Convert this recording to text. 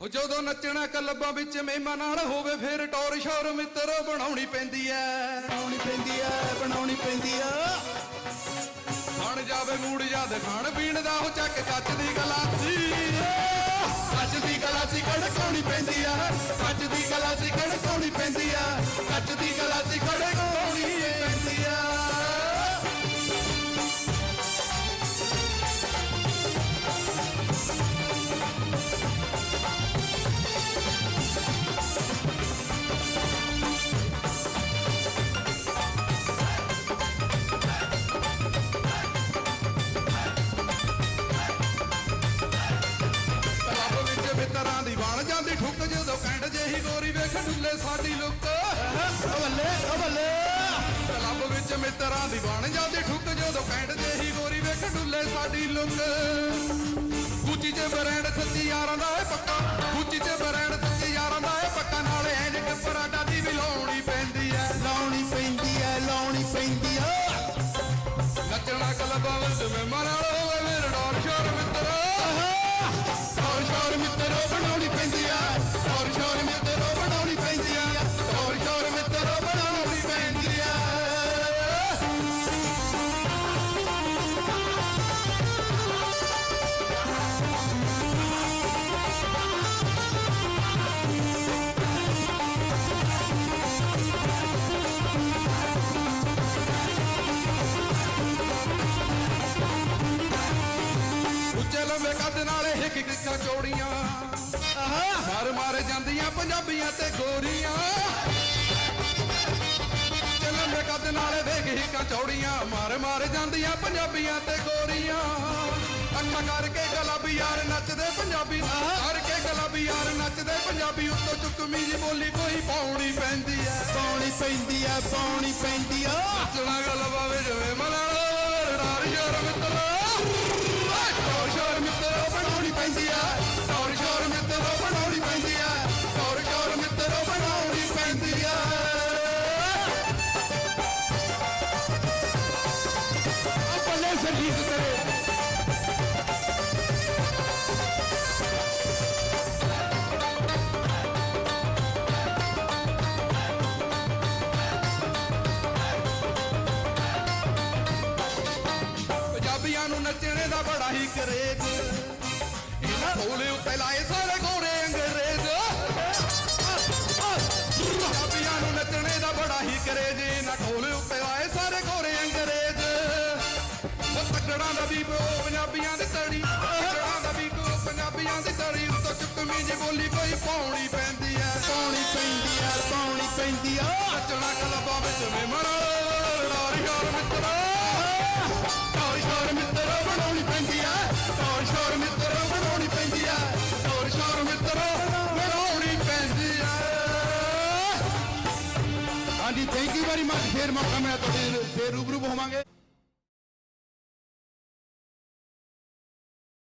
ਉਹ ਜਦੋਂ ਨੱਚਣਾ ਕਲੱਬਾਂ ਵਿੱਚ ਮਹਿਮਾ ਨਾਲ ਹੋਵੇ ਫੇਰ ਟੌਰ ਸ਼ੌਰ ਮਿੱਤਰ ਬਣਾਉਣੀ ਪੈਂਦੀ ਐ। ਬਣਾਉਣੀ ਪੈਂਦੀ ਐ ਬਣਾਉਣੀ ਪੈਂਦੀ ਆ ਬਣ ਜਾਵੇ ਮੂਡ ਯਾਦ ਖਾਣ ਪੀਣ ਦਾ ਉਹ ਚੱਕ ਕੱਚ ਦੀ ਗਲਾਸੀ। ਕੱਚ ਦੀ ਗਲਾਸੀ ਕੜਕਾਉਣੀ ਪੈਂਦੀ ਆ ਕੱਚ ਦੀ ਗਲਾਸੀ ਕੜਕਾਉਣੀ ਪੈਂਦੀ ਆ ਕੱਚ ਦੀ ਗਲਾਸੀ ਕੜਕਾਉਣੀ ਬਣ ਜਾਂਦੀ ਠੁੱਕ ਜਦੋਂ ਕੈਂਡ ਜਿਹੀ ਗੋਰੀ ਵੇਖ ਢੁੱਲੇ ਸਾਡੀ ਲੁੱਕ। ਅਵੱਲੇ ਅਵੱਲੇ। ਕਲੱਬ ਵਿੱਚ ਮਿੱਤਰਾਂ ਦੀ ਬਣ ਜਾਂਦੀ ਠੁੱਕ ਜਦੋਂ ਕੈਂਡ ਜਿਹੀ ਗੋਰੀ ਵੇਖ ਢੁੱਲੇ ਸਾਡੀ ਲੁੱਕ। ਗੁੱਚੀ ਚ ਬਰੈਂਡ ਸੱਚੀ ਯਾਰਾਂ ਦਾ ਪੱਕਾ। ਗੁੱਚੀ ਚ ਬਰੈਂਡ ਹਿੱਕਾਂ ਚੌੜੀਆਂ ਮਾਰ ਮਾਰ ਜਾਂਦੀਆਂ ਪੰਜਾਬੀਆਂ ਤੇ ਗੋਰੀਆਂ। ਉੱਚੇ ਲੰਬੇ ਕੱਦ ਨਾਲੇ ਵੇਖ ਹਿੱਕਾਂ ਚੌੜੀਆਂ। ਮਾਰ ਮਾਰ ਜਾਂਦੀਆਂ ਪੰਜਾਬੀਆਂ ਤੇ ਗੋਰੀਆਂ। ਅੱਖਾਂ ਕਰਕੇ ਗਲਾਬੀ ਯਾਰ ਨੱਚਦੇ ਪੰਜਾਬੀ ਕਰਕੇ ਗਲਾਬੀ ਯਾਰ ਨੱਚਦੇ ਪੰਜਾਬੀ ਉੱਤੋਂ ਚੁੱਕਮੀ ਜੀ ਬੋਲੀ ਕੋਈ ਪਾਉਣੀ ਪੈਂਦੀ ਐ। ਪਾਉਣੀ ਪੈਂਦੀ ਆ ਪਾਉਣੀ ਪੈਂਦੀ ਆ ਨੱਚਣਾ ਗਲਬਾ ਵਿੱਚ ਜਿਵੇਂ ਮਲਾਣਾ ਡਾਰ ਯਾਰ ਮਿੱਤਰੋ। ਢੋਲੇ ਸਾਰੇ ਘੋੜੇ ਅੰਗਰੇਜ਼। ਪੰਜਾਬੀਆਂ ਨੂੰ ਨੱਚਣੇ ਦਾ ਬੜਾ ਹੀ ਕਰੇਜ। ਇਹਨਾਂ ਢੋਲੇ ਉੱਤੇ ਲਾਏ ਸਾਰੇ ਘੋੜੇ ਅੰਗਰੇਜ਼। ਉਹ ਤੱਕੜਾਂ ਦਾ ਵੀ ਬੋ ਪੰਜਾਬੀਆਂ ਦੀ ਤੜੀ। ਤੱਕੜਾਂ ਦਾ ਵੀ ਬੋ ਪੰਜਾਬੀਆਂ ਦੀ ਤੜੀ। ਉੱਤੋਂ ਚੁੱਕਵੀਂ ਜੀ ਬੋਲੀ ਕੋਈ ਪਾਉਣੀ ਪੈਂਦੀ ਐ। ਪਾਉਣੀ ਪੈਂਦੀ ਆ ਪਾਉਣੀ ਪੈਂਦੀ ਆ ਨੱਚਣਾ ਕਲਬਾਂ ਵਿੱਚ ਮੇਮਣਾ ਲਾਰੀ ਯਾਰ ਮਿੱਤਰਾ। ਥੈਂਕ ਯੂ ਵੈਰੀ ਮਚ ਫੇਰ ਮੌਕਾ ਮਿਲਿਆ ਤੁਹਾਡੇ ਫੇਰ ਰੂਬਰੂ ਹੋਵਾਂਗੇ।